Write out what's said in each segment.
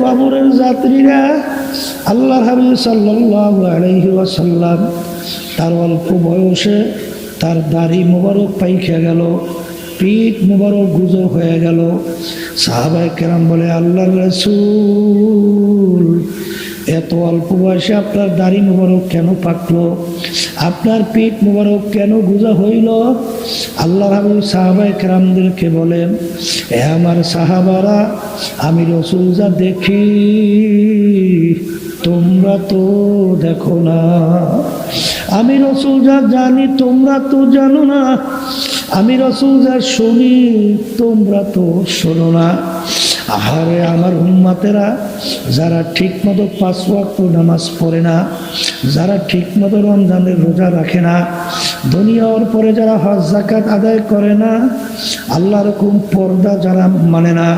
কবরের যাত্রীরা আল্লাহ হাবিব সাল্লাল্লাহু আলাইহি ওয়াসাল্লাম তার অল্প বয়সে তার দাড়ি মোবারক পাইখে গেল, পিঠ মোবারক গুজো হয়ে গেল। সাহাবাই কেরাম বলে আল্লাহ রসুল, এত অল্প বয়সে আপনার দাড়ি মোবারক কেন পাকলো? আপনার পিঠ মোবারক কেন গুজা হইল? আল্লাহ রাবুল সাহাবাই কেরামদেরকে বলেন, এ আমার সাহাবারা, আমি রসুল যা দেখি, তোমরা তো দেখো না। আমি রসুল যা জানি, তোমরা তো জানো না। আমি রসুল যা শুনি, তোমরা তো শোনো না। আহারে আমার উম্মাতেরা, যারা ঠিক মতো পাঁচ ওয়াক্ত নামাজ পড়ে না, যারা ঠিক মতো রমজানের রোজা রাখে না, দুনিয়ার পরে যারা হজ জাকাত আদায় করে না, আল্লাহর হুকুম পর্দা যারা মানে না,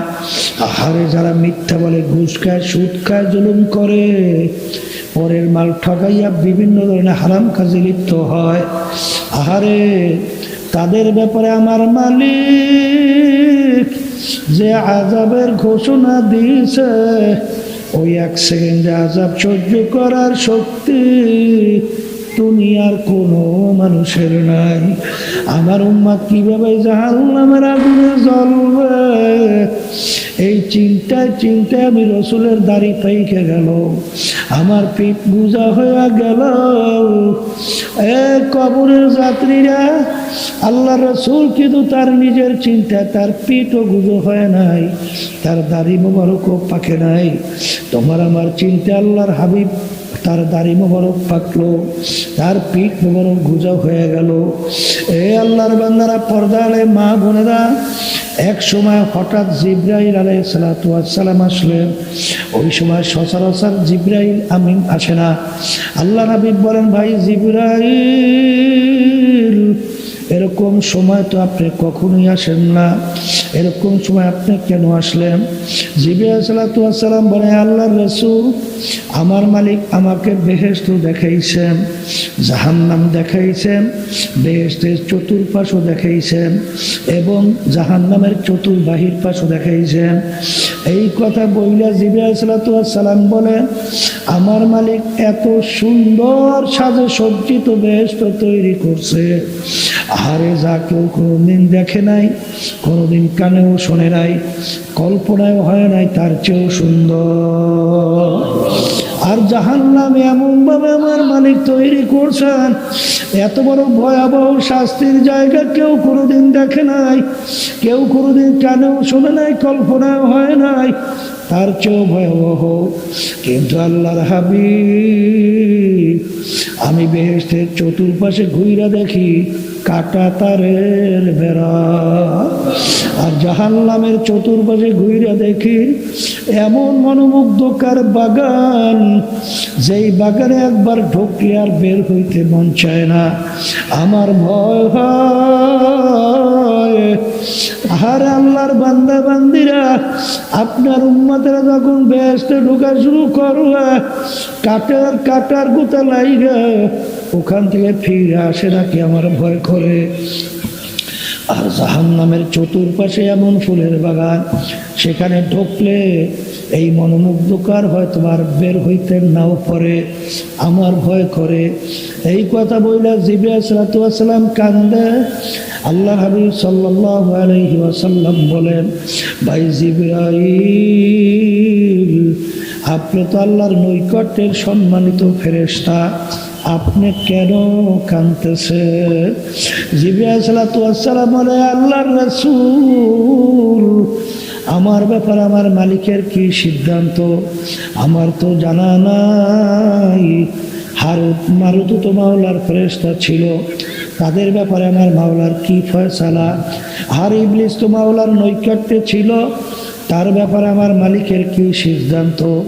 আহারে যারা মিথ্যা বলে ঘুষ খায়, সুদ খায়, জুলুম করে, পরের মাল ঠকাইয়া বিভিন্ন ধরনের হারাম কাজে লিপ্ত হয়। আহারে তাদের ব্যাপারে আমার মালিক যে আজাবের ঘোষণা দিয়েছে ওই এক সেকেন্ডে আজাব সহ্য করার শক্তি দুনিয়ার কোনো মানুষের নাই। আমার উম্মা কীভাবে জাহান্নামের আগুনে জ্বলবে? এই চিন্তায় চিন্তায় আমি রসুলের দাড়ি পাইকে গেল। আমার পিঠ বুঝা হয়ে গেল। এ কবরের যাত্রীরা, আল্লাহ রসুল কিন্তু তার নিজের চিন্তা তার পিঠও গুজো হয় নাই, তার দাড়ি মোবারকও পাকে নাই। তোমার আমার চিন্তা আল্লাহর হাবিব তার দাড়ি মোবারক পাকলো তার পিঠ মোবারক গুজা হয়ে গেল। এ আল্লাহর বান্দারা পর্দালে মা বোনেরা, এক সময় হঠাৎ জিব্রাইল আলাই সালাতাম আসলেন ওই সময় সচরাচর জিব্রাইল আমিন আসে না। আল্লাহ হাবিব বলেন, ভাই জিব্রাইল এরকম সময় তো আপনি কখনোই আসেন না। এরকম সময় আপনি কেন আসলেন? জিবিয়া সালাতাম বলে আল্লাহ রসুল আমার মালিক আমাকে বেহেস্ত দেখাইছেন, জাহান্নাম দেখাইছেন বেহেস্তের চতুর্পাশও দেখাইছেন এবং জাহান্নামের চতুর্বাহির পাশও দেখাইছেন। এই কথা বইলা জিবিয়া সালাতাম বলেন, আমার মালিক এত সুন্দর সাজে সজ্জিত বেহেস্ত তৈরি করছে। আরে যা কেউ কোনোদিন দেখে নাই, কোনোদিন কানেও শোনে নাই কল্পনায় হয় নাই তার চেয়েও সুন্দর। আর জাহান নামে এমনভাবে আমার মালিক তৈরি করছেন, এত বড় ভয়াবহ শাস্তির জায়গা কেউ কোনোদিন দেখে নাই, কেউ কোনোদিন কানেও শোনে নাই কল্পনায় হয় নাই, তার চেয়েও ভয়াবহ। কিন্তু আল্লাহর হাবি আমি বেহেস্তের চতুর্পাশে ঘুইরা দেখি কাটা তারের বেড়া আর জাহান্নামের চতুর্পাশে ঘুইরা দেখি এমন মনোমুগ্ধকার বাগান, যেই বাগানে একবার ঢুকলে আর বের হইতে মন চায় না। আমার ভয় হয়। আর আল্লাহর বান্দা বান্দিরা, আপনার উম্মাতেরা যখন ব্যস্ত ঢোকা শুরু করবে, কাটার কাটার গোতা লাইগা, ওখান থেকে ফিরে আসে নাকি আমার ভয় করে? আর জাহান নামের চতুর্পাশে এমন ফুলের বাগান, সেখানে ঢুকলে এই মনোমুগ্ধকার হয় তোমার বের হইতে নাও পরে, আমার ভয় করে। এই কথা বইলা জিবিয়া সালাতাম কান্দে আল্লাহ হাবিব সাল্লাহ আলহি বলেন, ভাই জিব্রাইল, আপনি তো আল্লাহর নৈকট্যের সম্মানিত ফেরেস্তা আপনি কেন কানতেছে জিবিয়া সালাতাম বলে, আল্লাহর রসুল, আমার ব্যাপারে আমার মালিকের কি সিদ্ধান্ত? আমার তো জানা নাই। হারুত, মারুত তো মাওলার ফেরেস্তা ছিল। তাদের ব্যাপারে আমার মাওলার কি ফয়সালা? আর ইবলিস তো মাওলার নৈকট্যে ছিল। তার ব্যাপারে আমার মালিকের কি সিদ্ধান্ত?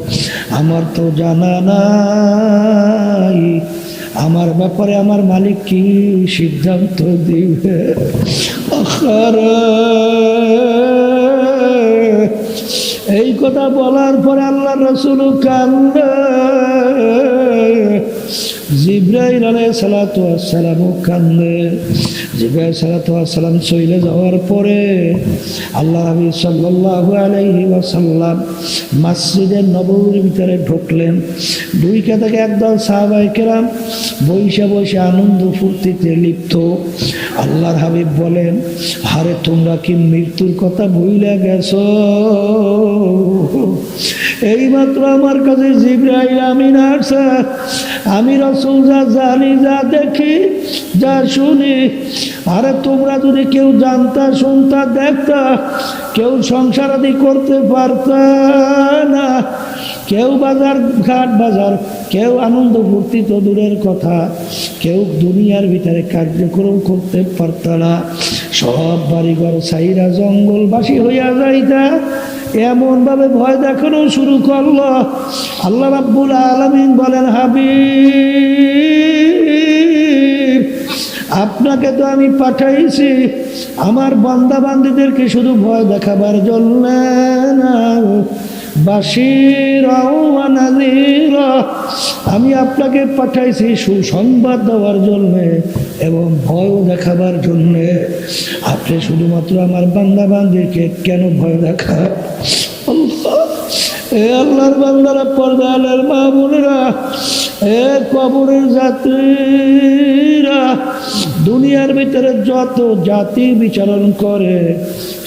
আমার তো জানা নাই। আমার ব্যাপারে আমার মালিক কি সিদ্ধান্ত দিবে? এই কথা বলার পরে আল্লাহ রসুল কান্দে। জিব্রাইল আলাইহিস সালাতু কান্দে। জিব্রাইল সালাতু ওয়াসসালাম চলে যাওয়ার পরে আল্লাহ নবী সাল্লাল্লাহু আলাইহি ওয়াসাল্লাম মসজিদের নববীর ভিতরে ঢুকলেন। দুই থেকে একদল সাহাবাই কেরাম বৈশা বসে আনন্দ ফুর্তিতে লিপ্ত। আল্লাহর হাবিব বলেন হারে তোমরা কি মৃত্যুর কথা ভুলে গেছো? এইমাত্র আমার কাছে জিব্রাইল আমিন আসছে। আমি রসুল যা জানি, যা দেখি, যা শুনি, আরে তোমরা যদি কেউ জানতা, শুনতা, দেখতা, কেউ সংসার আদি করতে পারতা না। কেউ বাজার, ঘাট বাজার, কেউ আনন্দ ফুর্তি তো দূরের কথা, কেউ দুনিয়ার ভিতরে কার্যক্রম করতে পারত না। সব বাড়িঘর সাইরা জঙ্গলবাসী হইয়া যাইতা এমন ভাবে ভয় দেখানো শুরু করল। আল্লাহ রাব্বুল আলামিন বলেন হাবি আপনাকে তো আমি পাঠাইছি। আমার বান্দা বান্দিদেরকে শুধু ভয় দেখাবার জন্য না। আমি আপনাকে পাঠাইছি সুসংবাদ দেওয়ার জন্যে এবং ভয় দেখাবার জন্যে। আপনি শুধুমাত্র আমার বান্দা বান্দিকে কেন ভয় দেখা এ আল্লাহর বান্দারা পর্দালের মা বোনেরা, এ কবরের যাত্রীরা, দুনিয়ার ভিতরে যত জাতি বিচারণ করে,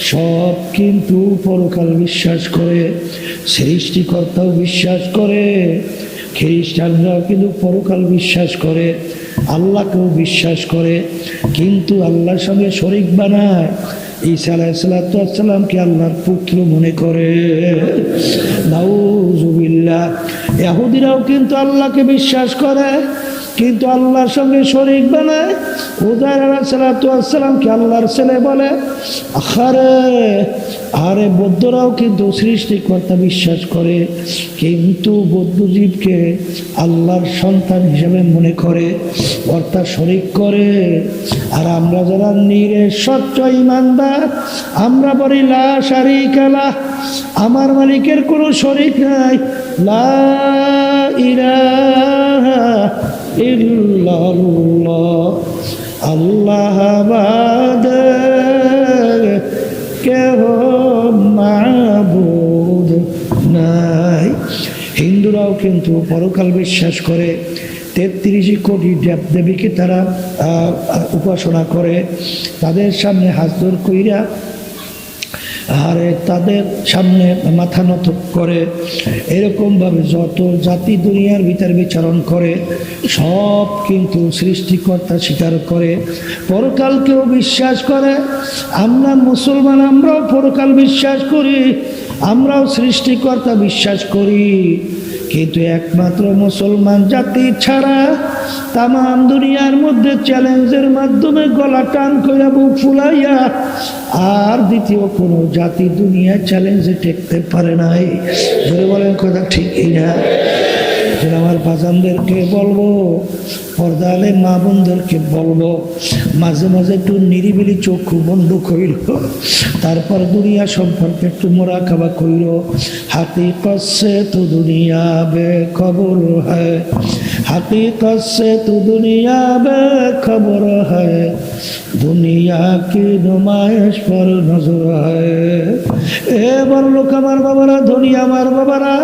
সব কিন্তু পরকাল বিশ্বাস করে, সৃষ্টিকর্তাও বিশ্বাস করে। খ্রিস্টানরাও কিন্তু পরকাল বিশ্বাস করে, আল্লাহকেও বিশ্বাস করে, কিন্তু আল্লাহর সঙ্গে শরিক বানায়। ঈসা আলাইসালামকে আল্লাহর পুত্র মনে করে। নাউজুবিল্লাহ এহুদিরাও কিন্তু আল্লাহকে বিশ্বাস করে কিন্তু আল্লাহর সঙ্গে শরিক বানায় উদার আল্লাহর ছেলে বলে? আরে আরে বৌদ্ধরাও কিন্তু সৃষ্টিকর্তা বিশ্বাস করে, কিন্তু বৌদ্ধজীবকে আল্লাহর সন্তান হিসেবে মনে করে, অর্থাৎ শরিক করে। আর আমরা যারা নিরে, স্বচ্ছ ইমানদার আমরা বলি, লা শারিকালা আমার মালিকের কোনো শরিক নাই। লা ইলাহা ইল্লাল্লাহ, আল্লাহ বাদ কেহ মাবুদ নাই। হিন্দুরাও কিন্তু পরকাল বিশ্বাস করে, তেত্রিশ কোটি দেব দেবীকে তারা উপাসনা করে। তাদের সামনে হাজর কইরা আর তাদের সামনে মাথা নত করে, এরকমভাবে যত জাতি দুনিয়ার ভিতর বিচরণ করে, সব কিন্তু সৃষ্টিকর্তা স্বীকার করে পরকালকেও বিশ্বাস করে, আমরা মুসলমান, আমরাও পরকাল বিশ্বাস করি, আমরাও সৃষ্টিকর্তা বিশ্বাস করি। কিন্তু একমাত্র মুসলমান জাতি ছাড়া তাম দুনিয়ার মধ্যে চ্যালেঞ্জের মাধ্যমে গলা টান করে বুক ফুলাইয়া আর দ্বিতীয় কোনো জাতি দুনিয়া চ্যালেঞ্জে টেকতে পারে নাই। বলেন কথা ঠিকই না যে আমার বাজানদেরকে বলব, পর্দালে মা বোনদেরকে বলব, মাঝে মাঝে একটু নিরিবিলি চক্ষু বন্ধ কইল তারপর দুনিয়া সম্পর্কে একটু মোরা খাবা কইল হাতি কচ্ছে তো দুনিয়া বে খবর হয়। হাতি কচ্ছে তো দুনিয়া বে খবর হয়। দুনিয়া কি নুমায়েশ পর নজর এ বড় লোক আমার বাবারা, ধনী আমার বাবারা।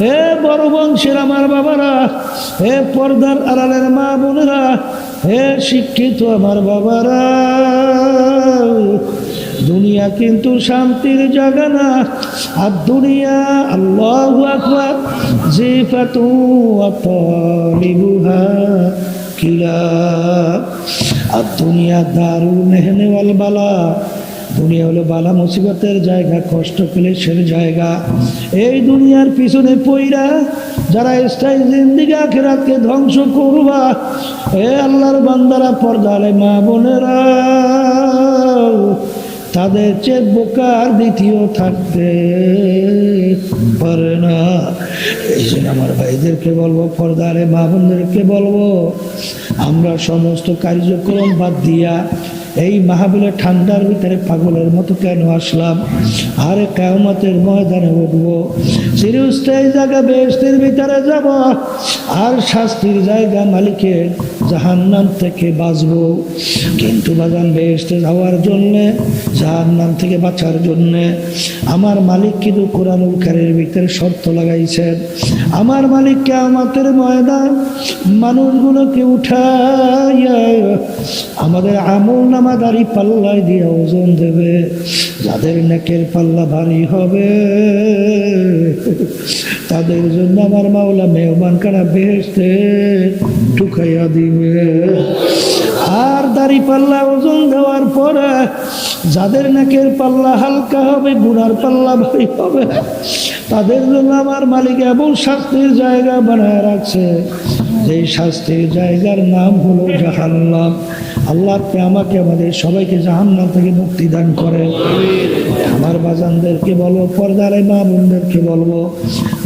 হে বড় বংশের আমার বাবারা। হে পর্দার আড়ালের মা বোনেরা। হে শিক্ষিত আমার বাবারা। দুনিয়া কিন্তু শান্তির জায়গা না। আর দুনিয়া, আল্লাহ আকবার। জিফাতু আতালিবুহা কিলা আর দুনিয়া দারুল মেহনে ওয়াল বালা। দুনিয়া হলো বালা মুসিবতের জায়গা, কষ্ট ক্লেশের জায়গা। এই দুনিয়ার পিছনে পইরা যারা স্থায়ী জিন্দিগি আখেরাতকে ধ্বংস করবা, এ আল্লাহর বান্দারা পর্দালে মা বোনেরা, তাদের চেয়ে বোকার দ্বিতীয় থাকতে পারে না। এই জন্য আমার ভাইদেরকে বলব পর্দারে মা বোনদেরকে বলব আমরা সমস্ত কার্যক্রম বাদ দিয়া এই মাহাবিলে ঠান্ডার ভিতরে পাগলের মতো কেন আসলাম? আরে কেমতের ময়দানে উঠবো। চিরস্থায়ী জায়গা বেহস্তির ভিতরে যাব। আর শাস্তির জায়গা মালিকের জাহান্নাম থেকে বাঁচবো। কিন্তু বাজান বেহেস্তে যাওয়ার জন্যে, জাহান্নাম থেকে বাঁচার জন্যে আমার মালিক কিন্তু কোরআনুল কারের ভিতরে শর্ত লাগাইছেন। আমার মালিককে আমাদের ময়দান মানুষগুলোকে উঠাইয়া আমাদের আমল নামাদারি পাল্লায় দিয়ে ওজন দেবে। যাদের নেকের পাল্লা ভারী হবে, তাদের জন্য আমার মাওলা মেহমান কানা বেহেস্তে ঢুকাইয়া দিবে। আর দাড়ি পাল্লা ওজন দেওয়ার পরে যাদের নাকের পাল্লা হালকা হবে গুড়ার পাল্লা ভারী হবে, তাদের জন্য আমার মালিক এমন শাস্তির জায়গা বানায় রাখছে। যেই শাস্তির জায়গার নাম হলো জাহান্নাম। আল্লাহ আমাকে, আমাদের সবাইকে জাহান্নাম থেকে মুক্তি দান করে আমার বাজানদেরকে বলব পর্দারে মা বোনদেরকে বলব।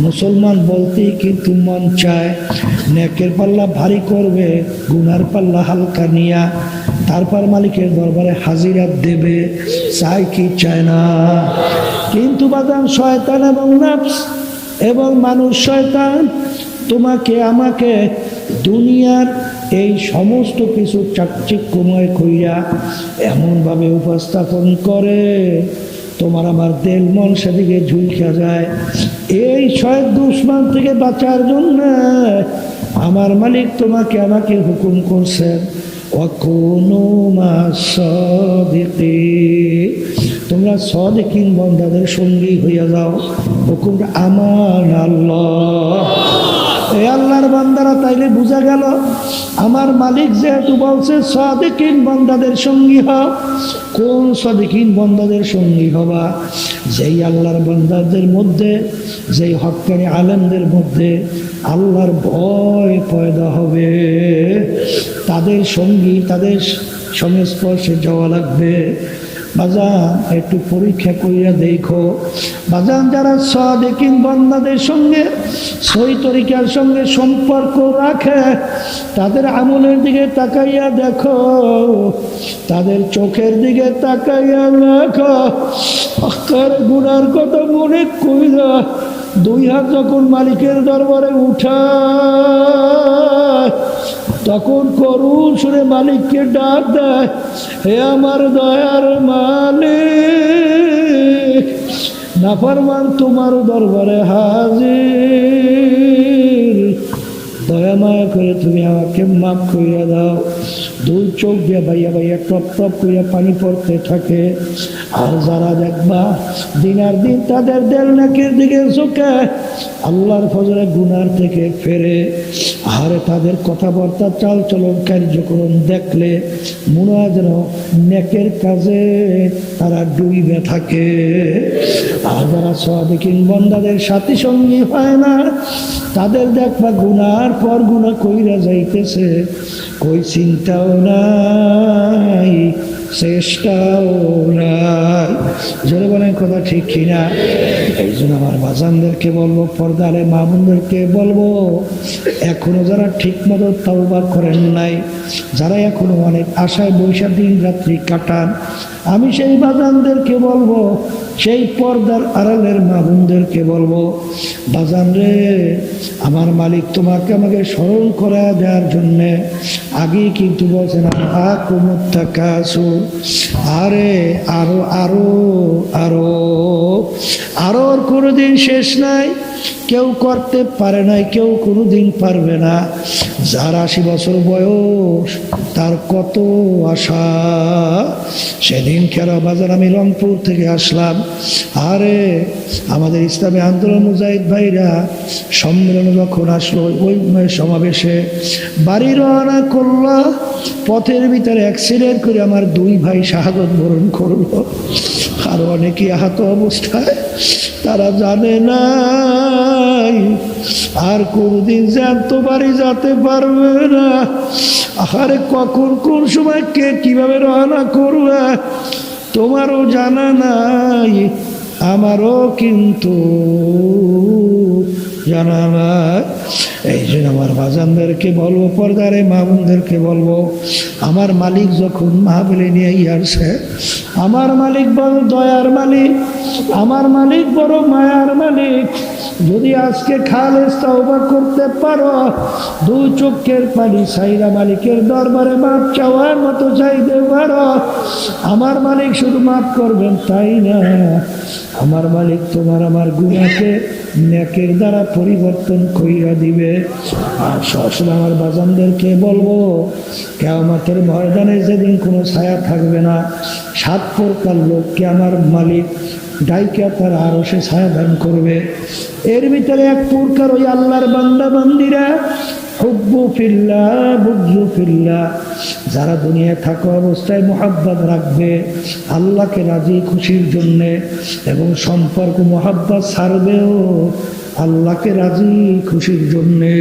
মুসলমান বলতেই কিন্তু মন চায়, নেকের পাল্লা ভারী করবে, গুনার পাল্লা হালকা নিয়া, তারপর মালিকের দরবারে হাজিরা দেবে, চায় কি চায় না। কিন্তু বাদাম শয়তান এবং নাফস এবং মানুষ শয়তান, তোমাকে, আমাকে দুনিয়ার এই সমস্ত কিছু চাকচিক্যময় কইরা এমনভাবে উপস্থাপন করে। তোমার আমার দেল মন সেদিকে ঝুলকা যায়। এই শয়েক দুশ্মন থেকে বাঁচার জন্য আমার মালিক তোমাকে আমাকে হুকুম করছেন তোমরা সদিকিন বন্ধাদের সঙ্গী হইয়া যাও। হুকুমটা আমার আল্লাহ। এই আল্লাহর বান্দারা তাইলে বোঝা গেল, আমার মালিক যেহেতু বলছে, সদিকিন বন্দাদের সঙ্গী হও কোন সদিকিন বন্দাদের সঙ্গী হবা? যেই আল্লাহর বান্দাদের মধ্যে, যেই হকানি আলেমদের মধ্যে আল্লাহর ভয় পয়দা হবে। তাদের সঙ্গী, তাদের সংস্পর্শে যাওয়া লাগবে। বাজান, একটু পরীক্ষা করিয়া দেখো। বাজান, যারা সদেকিন বন্দাদের সঙ্গে, সই তরিকার সঙ্গে সম্পর্ক রাখে, তাদের আমলের দিকে তাকাইয়া দেখো। তাদের চোখের দিকে তাকাইয়া দেখো। গুনার কথা মনে কইরা দুই হাত যখন মালিকের দরবারে উঠায় তখন করুণ সুরে মালিককে ডাক দেয় হে আমার দয়ার মালিক নাফারমান তোমার দরবারে হাজির। দয়া মায়া করে তুমি আমাকে মাফ করিয়া দাও। দুই চোখ দিয়ে ভাইয়া ভাইয়া টপ টপ করিয়া পানি পড়তে থাকে। আর যারা দেখবা দিন আর দিন তাদের দেল নাকের দিকে চোখে আল্লাহর ফজরে গুনার থেকে ফেরে। আর তাদের কথাবার্তা চাল চলন কার্যক্রম দেখলে হয় যেন নেকের কাজে তারা ডুইবে থাকে। আর যারা সদিকিন বন্দাদের সাথী সঙ্গী হয় না, তাদের দেখবা গুনার পর গুণা কইরা যাইতেছে। কই চিন্তাও নাই। চেষ্টাও নাই। জোরে কথা ঠিক কিনা? এই জন্য আমার বাজানদেরকে বলব, পর্দারে মামুনদেরকে বলব, এখনও যারা ঠিক মতো তাওবা করেন নাই, যারা এখনও অনেক আশায় বৈশাখ দিন রাত্রি কাটান, আমি সেই বাজানদেরকে বলব, সেই পর্দার আড়ালের মামুনদেরকে বলব, বাজান রে, আমার মালিক তোমাকে আমাকে স্মরণ করা দেওয়ার জন্যে আগেই কিন্তু বলছেন আকুমুত্তাকাসু আরে আরও আরও আরও আরও কোনো কোনোদিন শেষ নাই। কেউ করতে পারে নাই, কেউ কোনোদিন পারবে না। যার আশি বছর বয়স, তার কত আশা। সেদিন খেলা বাজার আমি রংপুর থেকে আসলাম। আরে, আমাদের ইসলামী আন্দোলন মুজাহিদ ভাইরা, সম্মেলন যখন আসলো, ওই সমাবেশে বাড়ি রওনা করল, পথের ভিতরে অ্যাক্সিডেন্ট করে আমার দুই ভাই শাহাদত বরণ করল। আর অনেকেই আহত অবস্থায়, তারা জানে নাই। আর কোনদিন জ্যান্ত বাড়ি যেতে পারবে না। আরে কখন কোন সময় কে কীভাবে রওনা করবে, তোমারও জানা নাই, আমারও কিন্তু জানা নাই। এই জন্য আমার বাজানদেরকে বলব, পর্দারে মামুনদেরকে বলব, আমার মালিক যখন মাহবিলে নিয়ে আসে আমার মালিক বড় দয়ার মালিক, আমার মালিক বড় মায়ার মালিক। যদি আজকে খালেস তওবা করতে পারো দু চোখের পানি সাইরা মালিকের দরবারে মাপ চাওয়ার মতো চাইতে পারো। আমার মালিক শুধু মাফ করবেন, তাই না? আমার মালিক তোমার আমার গুণাকে ন্যাকের দ্বারা পরিবর্তন কইরা দিবে। আর সরাসরি আমার বাজানদেরকে বলব, কেয়ামতের ময়দানে যেদিন কোনো ছায়া থাকবে না, সাত প্রকার লোককে আমার মালিক? ডাইকা তার আরও সে ছায়া করবে। এর ভিতরে এক প্রকার ওই আল্লাহর বান্দা বান্দিরা, হুব্বু ফিল্লা বুজ্জু ফিল্লা যারা দুনিয়ায় থাকা অবস্থায় মোহাব্বত রাখবে, আল্লাহকে রাজি খুশির জন্যে এবং সম্পর্ক মোহাব্বত ছাড়বেও। আল্লাহকে রাজি খুশির জন্যে।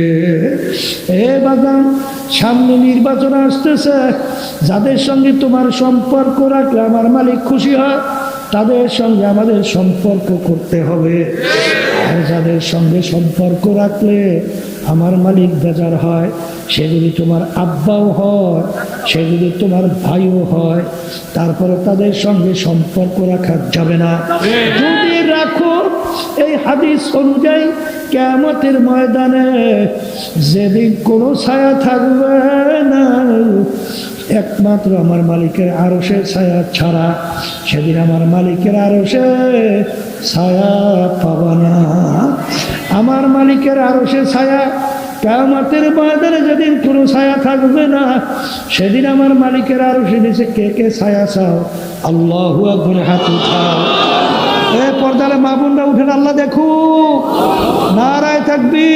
এ বাগান সামনে নির্বাচন আসতেছে। যাদের সঙ্গে তোমার সম্পর্ক রাখলে আমার মালিক খুশি হয়, তাদের সঙ্গে আমাদের সম্পর্ক করতে হবে। আর যাদের সঙ্গে সম্পর্ক রাখলে আমার মালিক বেজার হয়, সে যদি তোমার আব্বাও হয়, সে যদি তোমার ভাইও হয় তারপরে তাদের সঙ্গে সম্পর্ক রাখা যাবে না। যদি রাখো এই হাদিস অনুযায়ী কেমতের ময়দানে যেদিন কোনো ছায়া থাকবে না, একমাত্র আমার মালিকের আরও সে ছায়া ছাড়া সেদিন আমার মালিকের আরও সে ছায়া পাবা না। আমার মালিকের আরও সে ছায়া কামাতের ময়দানে যেদিন কোনো ছায়া থাকবে না, সেদিন আমার মালিকের আরও সে নিচে কে কে ছায়া চাও? আল্লাহ একবার হাত উঠাও। এ পর্দারে মা উঠেন, আল্লাহ দেখু। নারায় থাকবি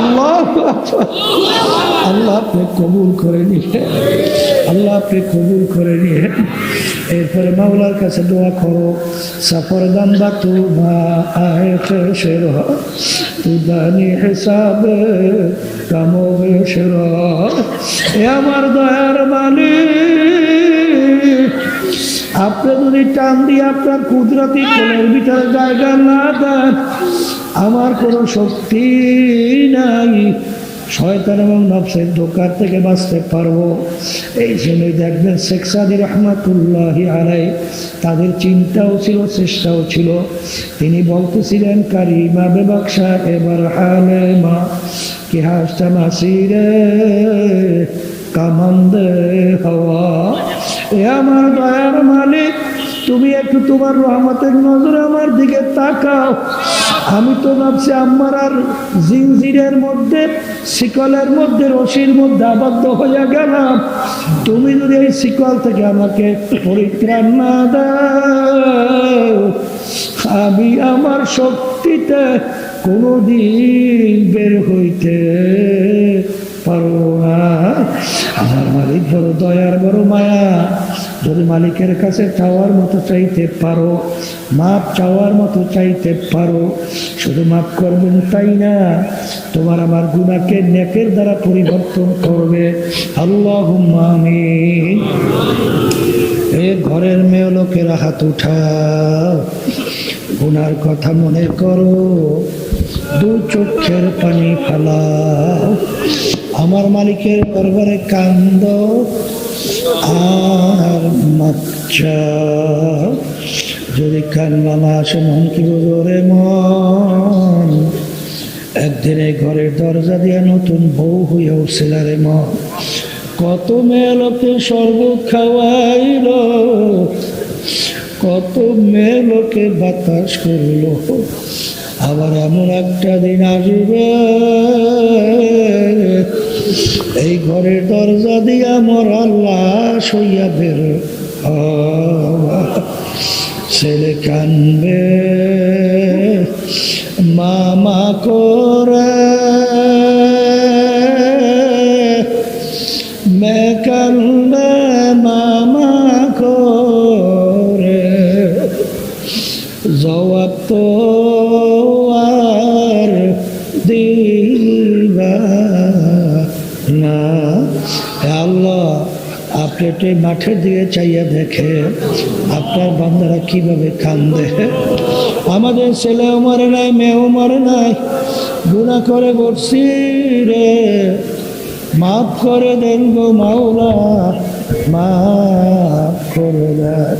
আল্লাহ আল্লাহ আপনি কবুল করে নিয়ে, আল্লাহ আপনি কবুল করে নিয়ে, এরপরে মাওলার কাছে দোয়া করো, সফর দান্দা তু মা আয় খেসের তু দানি হিসাব কামো বেশের এ আমার দয়ার মালিক। আপনি যদি টান দিয়ে আপনার কুদরতি কোলের ভিতরে জায়গা না দেন, আমার কোনো শক্তি নাই। শয়তান এবং নফসের দোকার থেকে বাঁচতে পারব। এই জন্য দেখবেন শেখ সাদি রহমাতুল্লাহ আলাই তাদের চিন্তাও ছিল, চেষ্টাও ছিল। তিনি বলতেছিলেন, কারিমা বেবাকসা এবার হালে মা কি হাসটা মাসিরে কামান্দে হওয়া। এ আমার দয়ার মালিক, তুমি একটু তোমার রহমতের নজর আমার দিকে তাকাও। আমি তো ভাবছি আমার আর জিনজিরের মধ্যে, শিকলের মধ্যে, রশির মধ্যে আবদ্ধ হয়ে গেলাম। তুমি যদি এই শিকল থেকে আমাকে পরিত্রাণ না দাও, আমি আমার শক্তিতে কোনোদিন বের হইতে পারো না। আমার মালিক বড় দয়ার বড় মায়া। যদি মালিকের কাছে চাওয়ার মতো চাইতে পারো, মাপ চাওয়ার মতো চাইতে পারো, শুধু মাপ করবেন তাই না? তোমার আমার গুণাকে নেকের দ্বারা পরিবর্তন করবে। আল্লাহ আমিন। এ ঘরের মেয়ে লোকেরা হাত উঠাও। গুনার কথা মনে করো। দু চোখের পানি ফালাও। আমার মালিকের দরবারে কান্দ, আর মাচ্চা যদি কান্না না আসে, মন কি বোঝরে মন? একদিনে ঘরের দরজা দিয়ে নতুন বউ হইয়া উঠছিল মন। কত মেয়ে লোকে শরবত খাওয়াইল, কত মেয়ে লোকে বাতাস করল। আবার এমন একটা দিন আসবে এই ঘরের দরজা দিয়া মোর আল্লাহ সইয়া বের। ছেলে কানবে মামা করে এই মাঠের দিকে চাইয়া দেখে, আপনার বান্দারা কীভাবে কান্দে? আমাদের ছেলেও মরে নাই মেয়েও মরে নাই গুণা করে বসছি রে। মাফ করে দেন গো মাওলা, মাফ করে দেন।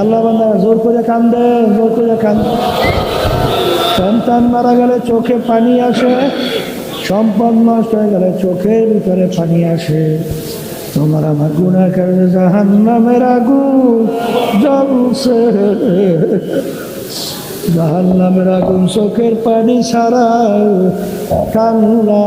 আল্লাহ বান্দা, জোর করে কান্দে, জোর করে কান্দে। সন্তান মারা গেলে চোখে পানি আসে, সম্পদ নষ্ট হয়ে গেলে চোখের ভিতরে পানি আসে। তোমার আমার গুণার কারণে জাহান নামের আগু জ্বলছে। জাহান নামের আগুন চোখের পানি ছাড়া কান্না